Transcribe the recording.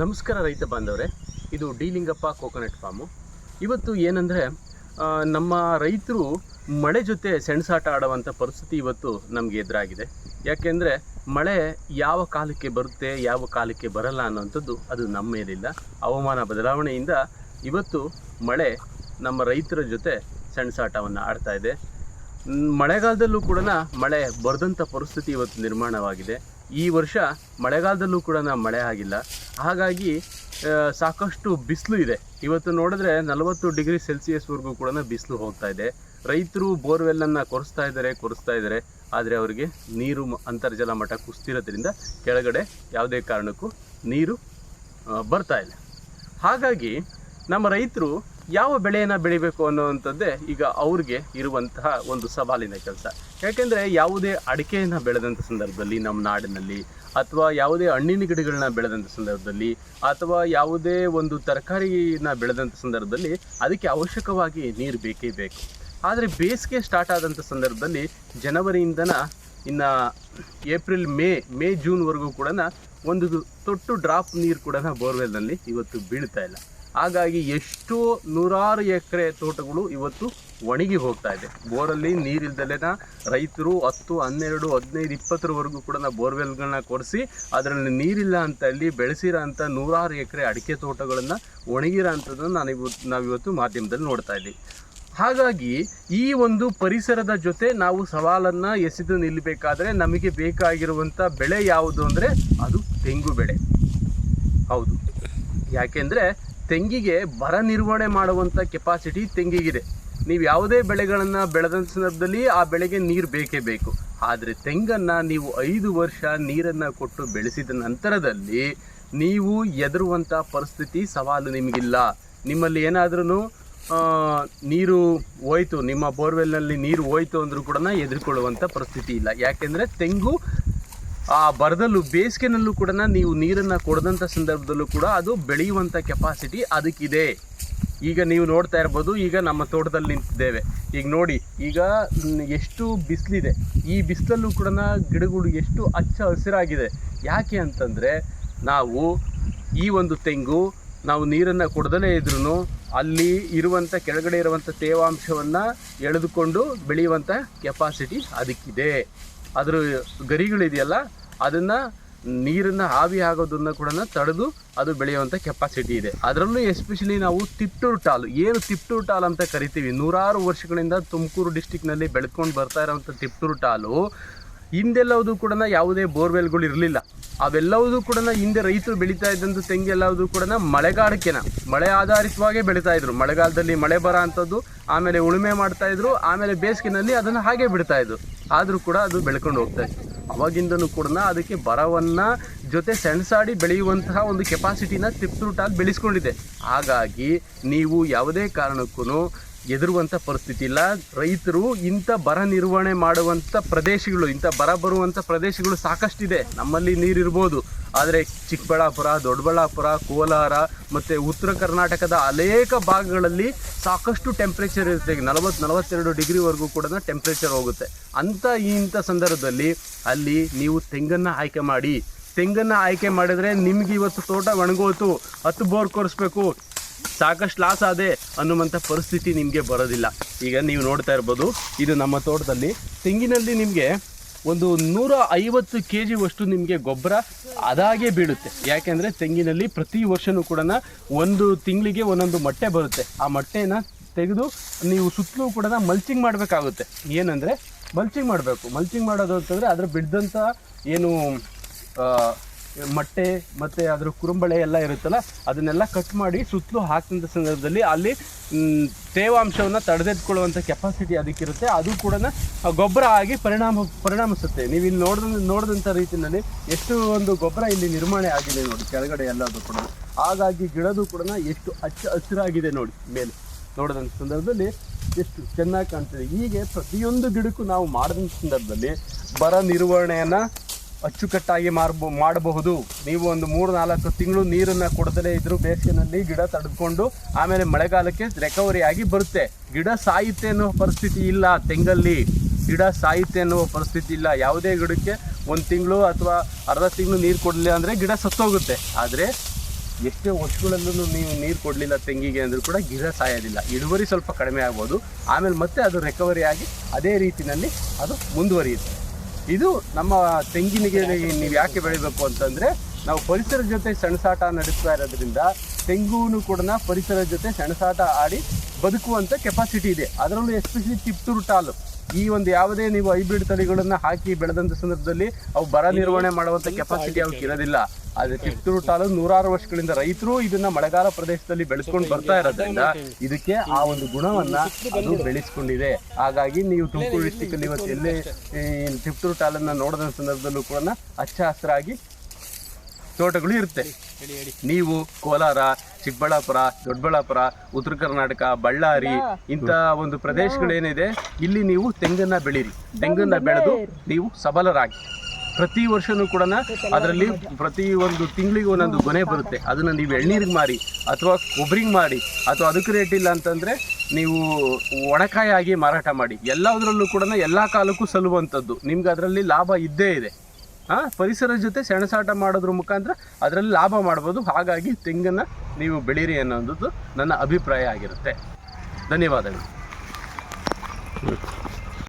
ನಮಸ್ಕಾರ ರೈತ ಬಾಂಧವರೇ. ಇದು ಡಿ ಲಿಂಗಪ್ಪ ಕೋಕೋನಟ್ ಫಾರ್ಮು. ಇವತ್ತು ಏನಂದರೆ ನಮ್ಮ ರೈತರು ಮಳೆ ಜೊತೆ ಸೆಣಸಾಟ ಆಡುವಂಥ ಪರಿಸ್ಥಿತಿ ಇವತ್ತು ನಮಗೆ ಎದುರಾಗಿದೆ. ಯಾಕೆಂದರೆ, ಮಳೆ ಯಾವ ಕಾಲಕ್ಕೆ ಬರುತ್ತೆ, ಯಾವ ಕಾಲಕ್ಕೆ ಬರಲ್ಲ ಅನ್ನೋಂಥದ್ದು ಅದು ನಮ್ಮ ಮೇಲಿಲ್ಲ. ಹವಾಮಾನ ಬದಲಾವಣೆಯಿಂದ ಇವತ್ತು ಮಳೆ ನಮ್ಮ ರೈತರ ಜೊತೆ ಸೆಣಸಾಟವನ್ನು ಆಡ್ತಾ ಇದೆ. ಮಳೆಗಾಲದಲ್ಲೂ ಕೂಡ ಮಳೆ ಬರೆದಂಥ ಪರಿಸ್ಥಿತಿ ಇವತ್ತು ನಿರ್ಮಾಣವಾಗಿದೆ. ಈ ವರ್ಷ ಮಳೆಗಾಲದಲ್ಲೂ ಕೂಡ ಮಳೆ ಆಗಿಲ್ಲ. ಹಾಗಾಗಿ ಸಾಕಷ್ಟು ಬಿಸಿಲು ಇದೆ. ಇವತ್ತು ನೋಡಿದ್ರೆ ನಲವತ್ತು ಡಿಗ್ರಿ ಸೆಲ್ಸಿಯಸ್ವರೆಗೂ ಕೂಡ ಬಿಸಿಲು ಹೋಗ್ತಾ ಇದೆ. ರೈತರು ಬೋರ್ವೆಲ್ಲನ್ನು ಕೊರೆಸ್ತಾ ಇದ್ದಾರೆ ಕೊರೆಸ್ತಾ ಇದ್ದಾರೆ. ಆದರೆ ಅವರಿಗೆ ನೀರು ಅಂತರ್ಜಲ ಮಟ್ಟ ಕುಸ್ತಿರೋದ್ರಿಂದ ಕೆಳಗಡೆ ಯಾವುದೇ ಕಾರಣಕ್ಕೂ ನೀರು ಬರ್ತಾ ಇಲ್ಲ. ಹಾಗಾಗಿ ನಮ್ಮ ರೈತರು ಯಾವ ಬೆಳೆಯನ್ನು ಬೆಳಿಬೇಕು ಅನ್ನುವಂಥದ್ದೇ ಈಗ ಅವ್ರಿಗೆ ಇರುವಂತಹ ಒಂದು ಸವಾಲಿನ ಕೆಲಸ. ಯಾಕೆಂದರೆ ಯಾವುದೇ ಅಡಿಕೆಯನ್ನು ಬೆಳೆದಂಥ ಸಂದರ್ಭದಲ್ಲಿ ನಮ್ಮ ನಾಡಿನಲ್ಲಿ ಅಥವಾ ಯಾವುದೇ ಹಣ್ಣಿನ ಗಿಡಗಳನ್ನ ಬೆಳೆದಂಥ ಸಂದರ್ಭದಲ್ಲಿ ಅಥವಾ ಯಾವುದೇ ಒಂದು ತರಕಾರಿನ ಬೆಳೆದಂಥ ಸಂದರ್ಭದಲ್ಲಿ ಅದಕ್ಕೆ ಅವಶ್ಯಕವಾಗಿ ನೀರು ಬೇಕೇ ಬೇಕು. ಆದರೆ ಬೇಸಿಗೆ ಸ್ಟಾರ್ಟ್ ಆದಂಥ ಸಂದರ್ಭದಲ್ಲಿ ಜನವರಿಯಿಂದನ ಇನ್ನು ಏಪ್ರಿಲ್, ಮೇ ಮೇ ಜೂನ್ವರೆಗೂ ಕೂಡ ಒಂದು ತೊಟ್ಟು ಡ್ರಾಪ್ ನೀರು ಕೂಡ ಬೋರ್ವೆಲ್ನಲ್ಲಿ ಇವತ್ತು ಬೀಳ್ತಾ ಇಲ್ಲ. ಹಾಗಾಗಿ ಎಷ್ಟೋ ನೂರಾರು ಎಕರೆ ತೋಟಗಳು ಇವತ್ತು ಒಣಗಿ ಹೋಗ್ತಾ ಇದೆ. ಬೋರಲ್ಲಿ ನೀರಿಲ್ದಲೆನ ರೈತರು ಹತ್ತು, ಹನ್ನೆರಡು, ಹದಿನೈದು, ಇಪ್ಪತ್ತರವರೆಗೂ ಕೂಡ ನಾವು ಬೋರ್ವೆಲ್ಗಳನ್ನ ಕೊಡಿಸಿ, ಅದರಲ್ಲಿ ನೀರಿಲ್ಲ ಅಂತ ಅಲ್ಲಿ ಬೆಳೆಸಿರೋ ಅಂಥ ನೂರಾರು ಎಕರೆ ಅಡಿಕೆ ತೋಟಗಳನ್ನು ಒಣಗಿರೋ ಅಂಥದ್ದನ್ನು ನಾನು ಇವತ್ತು ನಾವಿವತ್ತು ಮಾಧ್ಯಮದಲ್ಲಿ ನೋಡ್ತಾ ಇದ್ದೀವಿ. ಹಾಗಾಗಿ ಈ ಒಂದು ಪರಿಸರದ ಜೊತೆ ನಾವು ಸವಾಲನ್ನು ಎಸೆದು ನಿಲ್ಲಬೇಕಾದ್ರೆ ನಮಗೆ ಬೇಕಾಗಿರುವಂಥ ಬೆಳೆ ಯಾವುದು ಅಂದರೆ ಅದು ತೆಂಗು ಬೆಳೆ. ಹೌದು. ಯಾಕೆಂದರೆ ತೆಂಗಿಗೆ ಬರ ನಿರ್ವಹಣೆ ಮಾಡುವಂಥ ಕೆಪಾಸಿಟಿ ತೆಂಗಿಗಿದೆ. ನೀವು ಯಾವುದೇ ಬೆಳೆಗಳನ್ನು ಬೆಳೆದಂಥ ಸಂದರ್ಭದಲ್ಲಿ ಆ ಬೆಳೆಗೆ ನೀರು ಬೇಕೇ ಬೇಕು. ಆದರೆ ತೆಂಗನ್ನು ನೀವು ಐದು ವರ್ಷ ನೀರನ್ನು ಕೊಟ್ಟು ಬೆಳೆಸಿದ ನಂತರದಲ್ಲಿ ನೀವು ಎದುರುವಂಥ ಪರಿಸ್ಥಿತಿ ಸವಾಲು ನಿಮಗಿಲ್ಲ. ನಿಮ್ಮಲ್ಲಿ ಏನಾದ್ರೂ ನೀರು ಹೋಯ್ತು, ನಿಮ್ಮ ಬೋರ್ವೆಲ್ನಲ್ಲಿ ನೀರು ಹೋಯ್ತು ಅಂದರೂ ಕೂಡ ಎದುರುಕೊಳ್ಳುವಂಥ ಪರಿಸ್ಥಿತಿ ಇಲ್ಲ. ಯಾಕೆಂದರೆ ತೆಂಗು ಆ ಬರದಲ್ಲೂ ಬೇಸಿಗೆನಲ್ಲೂ ಕೂಡ ನೀವು ನೀರನ್ನು ಕೊಡದಂಥ ಸಂದರ್ಭದಲ್ಲೂ ಕೂಡ ಅದು ಬೆಳೆಯುವಂಥ ಕೆಪಾಸಿಟಿ ಅದಕ್ಕಿದೆ. ಈಗ ನೀವು ನೋಡ್ತಾ ಇರ್ಬೋದು, ಈಗ ನಮ್ಮ ತೋಟದಲ್ಲಿ ನಿಂತಿದ್ದೇವೆ. ಈಗ ನೋಡಿ, ಈಗ ಎಷ್ಟು ಬಿಸಿಲಿದೆ. ಈ ಬಿಸಿಲಲ್ಲೂ ಕೂಡ ಗಿಡಗಳು ಎಷ್ಟು ಹಚ್ಚ ಹಸಿರಾಗಿದೆ. ಯಾಕೆ ಅಂತಂದರೆ, ನಾವು ಈ ಒಂದು ತೆಂಗು, ನಾವು ನೀರನ್ನು ಕೊಡದಲೇ ಇದ್ರೂ ಅಲ್ಲಿ ಇರುವಂಥ ಕೆಳಗಡೆ ಇರುವಂಥ ತೇವಾಂಶವನ್ನು ಎಳೆದುಕೊಂಡು ಬೆಳೆಯುವಂಥ ಕೆಪಾಸಿಟಿ ಅದಕ್ಕಿದೆ. ಅದರ ಗರಿಗಳಿದೆಯಲ್ಲ, ಅದನ್ನು ನೀರನ್ನು ಆವಿ ಆಗೋದನ್ನು ಕೂಡ ತಡೆದು ಅದು ಬೆಳೆಯುವಂಥ ಕೆಪಾಸಿಟಿ ಇದೆ. ಅದರಲ್ಲೂ ಎಸ್ಪೆಷಲಿ ನಾವು ತಿಪ್ಟೂರು ಟಾಲ್, ಏನು ತಿಪ್ಟೂರು ಟಾಲ್ ಅಂತ ಕರಿತೀವಿ. ನೂರಾರು ವರ್ಷಗಳಿಂದ ತುಮಕೂರು ಡಿಸ್ಟಿಕ್ನಲ್ಲಿ ಬೆಳ್ಕೊಂಡು ಬರ್ತಾ ಇರೋವಂಥ ತಿಪ್ಟೂರು ಟಾಲು ಹಿಂದೆಲ್ಲವುದು ಕೂಡ ಯಾವುದೇ ಬೋರ್ವೆಲ್ಗಳು ಇರಲಿಲ್ಲ. ಅವೆಲ್ಲವೂ ಕೂಡ ಹಿಂದೆ ರೈತರು ಬೆಳೀತಾ ಇದ್ದಂಥ ಎಲ್ಲವೂ ಕೂಡ ಮಳೆಗಾಲಕ್ಕೆನ, ಮಳೆ ಆಧಾರಿತವಾಗೇ ಬೆಳೀತಾ ಇದ್ರು. ಮಳೆಗಾಲದಲ್ಲಿ ಮಳೆ ಬರ ಅಂಥದ್ದು ಆಮೇಲೆ ಉಳುಮೆ ಮಾಡ್ತಾ ಇದ್ರು, ಆಮೇಲೆ ಬೇಸಿಗೆನಲ್ಲಿ ಅದನ್ನು ಹಾಗೆ ಬಿಡ್ತಾ ಇದ್ರು. ಆದರೂ ಕೂಡ ಅದು ಬೆಳ್ಕೊಂಡು ಹೋಗ್ತಾ ಇತ್ತು. ಅವಾಗಿಂದನೂ ಕೂಡ ಅದಕ್ಕೆ ಬರವನ್ನು ಜೊತೆ ಸೆಣಸಾಡಿ ಬೆಳೆಯುವಂತಹ ಒಂದು ಕೆಪಾಸಿಟಿನ ತಿಪ್ತುಟಾಗಿ ಬೆಳೆಸ್ಕೊಂಡಿದೆ. ಹಾಗಾಗಿ ನೀವು ಯಾವುದೇ ಕಾರಣಕ್ಕೂ ಎದುರುವಂಥ ಪರಿಸ್ಥಿತಿ ಇಲ್ಲ. ರೈತರು ಇಂಥ ಬರ ನಿರ್ವಹಣೆ ಮಾಡುವಂಥ ಪ್ರದೇಶಗಳು, ಇಂಥ ಬರ ಬರುವಂಥ ಪ್ರದೇಶಗಳು ಸಾಕಷ್ಟಿದೆ. ನಮ್ಮಲ್ಲಿ ನೀರಿರ್ಬೋದು ಆದರೆ ಚಿಕ್ಕಬಳ್ಳಾಪುರ, ದೊಡ್ಡಬಳ್ಳಾಪುರ, ಕೋಲಾರ ಮತ್ತು ಉತ್ತರ ಕರ್ನಾಟಕದ ಅನೇಕ ಭಾಗಗಳಲ್ಲಿ ಸಾಕಷ್ಟು ಟೆಂಪ್ರೇಚರ್ ಇರುತ್ತೆ. ನಲವತ್ತು, ನಲವತ್ತೆರಡು ಡಿಗ್ರಿವರೆಗೂ ಕೂಡ ಟೆಂಪ್ರೇಚರ್ ಹೋಗುತ್ತೆ. ಅಂಥ ಇಂಥ ಸಂದರ್ಭದಲ್ಲಿ ಅಲ್ಲಿ ನೀವು ತೆಂಗನ್ನು ಆಯ್ಕೆ ಮಾಡಿ. ತೆಂಗನ್ನು ಆಯ್ಕೆ ಮಾಡಿದರೆ ನಿಮಗೆ ಇವತ್ತು ತೋಟ ಒಣಗೋತು. ಹತ್ತು ಬೋರ್ ಕೊರಿಸ್ಬೇಕು. ಸಾಕಷ್ಟು ಲಾಸ್ ಆದೆ ಅನ್ನುವಂಥ ಪರಿಸ್ಥಿತಿ ನಿಮಗೆ ಬರೋದಿಲ್ಲ. ಈಗ ನೀವು ನೋಡ್ತಾ ಇರ್ಬೋದು, ಇದು ನಮ್ಮ ತೋಟದಲ್ಲಿ. ತೆಂಗಿನಲ್ಲಿ ನಿಮಗೆ ಒಂದು ನೂರ ಐವತ್ತು ಕೆ ಜಿವಷ್ಟು ನಿಮಗೆ ಗೊಬ್ಬರ ಅದಾಗೆ ಬೀಳುತ್ತೆ. ಯಾಕೆಂದರೆ ತೆಂಗಿನಲ್ಲಿ ಪ್ರತಿ ವರ್ಷವೂ ಕೂಡ ಒಂದು ತಿಂಗಳಿಗೆ ಒಂದೊಂದು ಮೊಟ್ಟೆ ಬರುತ್ತೆ. ಆ ಮೊಟ್ಟೆನ ತೆಗೆದು ನೀವು ಸುತ್ತಲೂ ಕೂಡ ಮಲ್ಚಿಂಗ್ ಮಾಡಬೇಕಾಗುತ್ತೆ. ಏನಂದರೆ ಮಲ್ಚಿಂಗ್ ಮಾಡಬೇಕು. ಮಲ್ಚಿಂಗ್ ಮಾಡೋದು ಅಂತಂದರೆ ಅದರ ಬಿಡ್ದಂಥ ಏನು ಮೊಟ್ಟೆ ಮತ್ತು ಅದರ ಕುರುಂಬಳೆ ಎಲ್ಲ ಇರುತ್ತಲ್ಲ, ಅದನ್ನೆಲ್ಲ ಕಟ್ ಮಾಡಿ ಸುತ್ತಲೂ ಹಾಕಿದಂಥ ಸಂದರ್ಭದಲ್ಲಿ ಅಲ್ಲಿ ತೇವಾಂಶವನ್ನು ತಡೆದಿಟ್ಕೊಳ್ಳುವಂಥ ಕೆಪಾಸಿಟಿ ಅದಕ್ಕಿರುತ್ತೆ. ಅದು ಕೂಡ ಗೊಬ್ಬರ ಆಗಿ ಪರಿಣಾಮ, ಪರಿಣಾಮಿಸುತ್ತೆ. ನೀವು ಇಲ್ಲಿ ನೋಡಿದ ನೋಡಿದಂಥ ರೀತಿಯಲ್ಲಿ ಎಷ್ಟು ಒಂದು ಗೊಬ್ಬರ ಇಲ್ಲಿ ನಿರ್ಮಾಣ ಆಗಿದೆ ನೋಡಿ, ಕೆಳಗಡೆ ಎಲ್ಲದೂ ಕೂಡ. ಹಾಗಾಗಿ ಗಿಡದು ಕೂಡ ಎಷ್ಟು ಹಚ್ಚ ಹಸಿರಾಗಿದೆ ನೋಡಿ, ಮೇಲೆ ನೋಡಿದಂಥ ಸಂದರ್ಭದಲ್ಲಿ ಎಷ್ಟು ಚೆನ್ನಾಗಿ ಕಾಣ್ತದೆ. ಹೀಗೆ ಪ್ರತಿಯೊಂದು ಗಿಡಕ್ಕೂ ನಾವು ಮಾಡಿದಂಥ ಸಂದರ್ಭದಲ್ಲಿ ಬರ ನಿರ್ವಹಣೆಯನ್ನು ಅಚ್ಚುಕಟ್ಟಾಗಿ ಮಾರ್ಬ, ಮಾಡಬಹುದು. ನೀವು ಒಂದು ಮೂರು ನಾಲ್ಕು ತಿಂಗಳು ನೀರನ್ನು ಕೊಡದಲೇ ಇದ್ದರೂ ಬೇಸಿಗೆನಲ್ಲಿ ಗಿಡ ತಡೆದುಕೊಂಡು ಆಮೇಲೆ ಮಳೆಗಾಲಕ್ಕೆ ರಿಕವರಿ ಆಗಿ ಬರುತ್ತೆ. ಗಿಡ ಸಾಯುತ್ತೆ ಅನ್ನೋ ಪರಿಸ್ಥಿತಿ ಇಲ್ಲ ತೆಂಗಲ್ಲಿ. ಗಿಡ ಸಾಯುತ್ತೆ ಅನ್ನೋ ಪರಿಸ್ಥಿತಿ ಇಲ್ಲ. ಯಾವುದೇ ಗಿಡಕ್ಕೆ ಒಂದು ತಿಂಗಳು ಅಥವಾ ಅರ್ಧ ತಿಂಗಳು ನೀರು ಕೊಡಲಿಲ್ಲ ಅಂದರೆ ಗಿಡ ಸತ್ತೋಗುತ್ತೆ. ಆದರೆ ಎಷ್ಟೇ ವರ್ಷಗಳಲ್ಲೂ ನೀವು ನೀರು ಕೊಡಲಿಲ್ಲ ತೆಂಗಿಗೆ ಅಂದರೂ ಕೂಡ ಗಿಡ ಸಾಯೋದಿಲ್ಲ. ಇಳುವರಿ ಸ್ವಲ್ಪ ಕಡಿಮೆ ಆಗ್ಬೋದು. ಆಮೇಲೆ ಮತ್ತೆ ಅದು ರಿಕವರಿ ಆಗಿ ಅದೇ ರೀತಿಯಲ್ಲಿ ಅದು ಮುಂದುವರಿಯುತ್ತೆ. ಇದು ನಮ್ಮ ತೆಂಗಿನಿಗೆ ನೀವು ಯಾಕೆ ಬೆಳಿಬೇಕು ಅಂತಂದರೆ ನಾವು ಪರಿಸರ ಜೊತೆ ಸೆಣಸಾಟ ನಡೆಸ್ತಾ ಇರೋದ್ರಿಂದ ತೆಂಗೂನು ಕೂಡ ಪರಿಸರ ಜೊತೆ ಸೆಣಸಾಟ ಆಡಿ ಬದುಕುವಂಥ ಕೆಪಾಸಿಟಿ ಇದೆ. ಅದರಲ್ಲೂ ಎಸ್ಪೆಷಲಿ ಚಿಪ್ತೂರು ಟಾಲು. ಈ ಒಂದು ಯಾವುದೇ ನೀವು ಹೈಬ್ರಿಡ್ ತಳಿಗಳನ್ನ ಹಾಕಿ ಬೆಳೆದಂತ ಸಂದರ್ಭದಲ್ಲಿ ಅವು ಬರ ನಿರ್ವಹಣೆ ಮಾಡುವಂತ ಕೆಪಾಸಿಟಿ ಅವಕ್ಕೆ ಇರೋದಿಲ್ಲ. ಆದ್ರೆ ಕಿತ್ತೂರು ತಾಲು ನೂರಾರು ವರ್ಷಗಳಿಂದ ರೈತರು ಇದನ್ನ ಮಳೆಗಾಲ ಪ್ರದೇಶದಲ್ಲಿ ಬೆಳೆಸ್ಕೊಂಡು ಬರ್ತಾ ಇರೋದ್ರಿಂದ ಇದಕ್ಕೆ ಆ ಒಂದು ಗುಣವನ್ನ ಅದು ಬೆಳೆಸ್ಕೊಂಡಿದೆ. ಹಾಗಾಗಿ ನೀವು ತುಮಕೂರು ಡಿಸ್ಟಿಕ್ ಅಲ್ಲಿ ಇವತ್ತು ಎಲ್ಲೇ ಕಿತ್ತೂರು ತಾಲನ್ನ ಟಾಲನ್ನ ನೋಡಿದ ಸಂದರ್ಭದಲ್ಲೂ ಕೂಡ ಹಚ್ಚ ಹಸಿರಾಗಿ ತೋಟಗಳು ಇರುತ್ತೆ. ನೀವು ಕೋಲಾರ ಚಿಕ್ಕಬಳ್ಳಾಪುರ ದೊಡ್ಡಬಳ್ಳಾಪುರ ಉತ್ತರ ಕರ್ನಾಟಕ ಬಳ್ಳಾರಿ ಇಂತ ಒಂದು ಪ್ರದೇಶಗಳೇನಿದೆ ಇಲ್ಲಿ ನೀವು ತೆಂಗನ್ನ ಬೆಳೀರಿ. ತೆಂಗನ್ನ ಬೆಳೆದು ನೀವು ಸಬಲರಾಗಿ. ಪ್ರತಿ ವರ್ಷನೂ ಕೂಡ ಅದರಲ್ಲಿ ಪ್ರತಿ ಒಂದು ತಿಂಗಳಿಗೆ ಒಂದೊಂದು ಗೊನೆ ಬರುತ್ತೆ. ಅದನ್ನ ನೀವು ಎಳ್ನೀರಿಗೆ ಮಾರಿ ಅಥವಾ ಕೊಬ್ಬರಿಗೆ ಮಾಡಿ ಅಥವಾ ಅದಕ್ಕೆ ರೇಟ್ ಇಲ್ಲ ಅಂತಂದ್ರೆ ನೀವು ಒಣಕಾಯಿ ಆಗಿ ಮಾರಾಟ ಮಾಡಿ. ಎಲ್ಲದರಲ್ಲೂ ಕೂಡ ಎಲ್ಲ ಕಾಲಕ್ಕೂ ಸಲ್ಲುವಂಥದ್ದು. ನಿಮ್ಗೆ ಅದರಲ್ಲಿ ಲಾಭ ಇದ್ದೇ ಇದೆ. ಹಾಂ ಪರಿಸರ ಜೊತೆ ಸೆಣಸಾಟ ಮಾಡೋದ್ರ ಮುಖಾಂತರ ಅದರಲ್ಲಿ ಲಾಭ ಮಾಡ್ಬೋದು. ಹಾಗಾಗಿ ತೆಂಗನ್ನು ನೀವು ಬೆಳೀರಿ ಅನ್ನೋದು ನನ್ನ ಅಭಿಪ್ರಾಯ ಆಗಿರುತ್ತೆ. ಧನ್ಯವಾದಗಳು.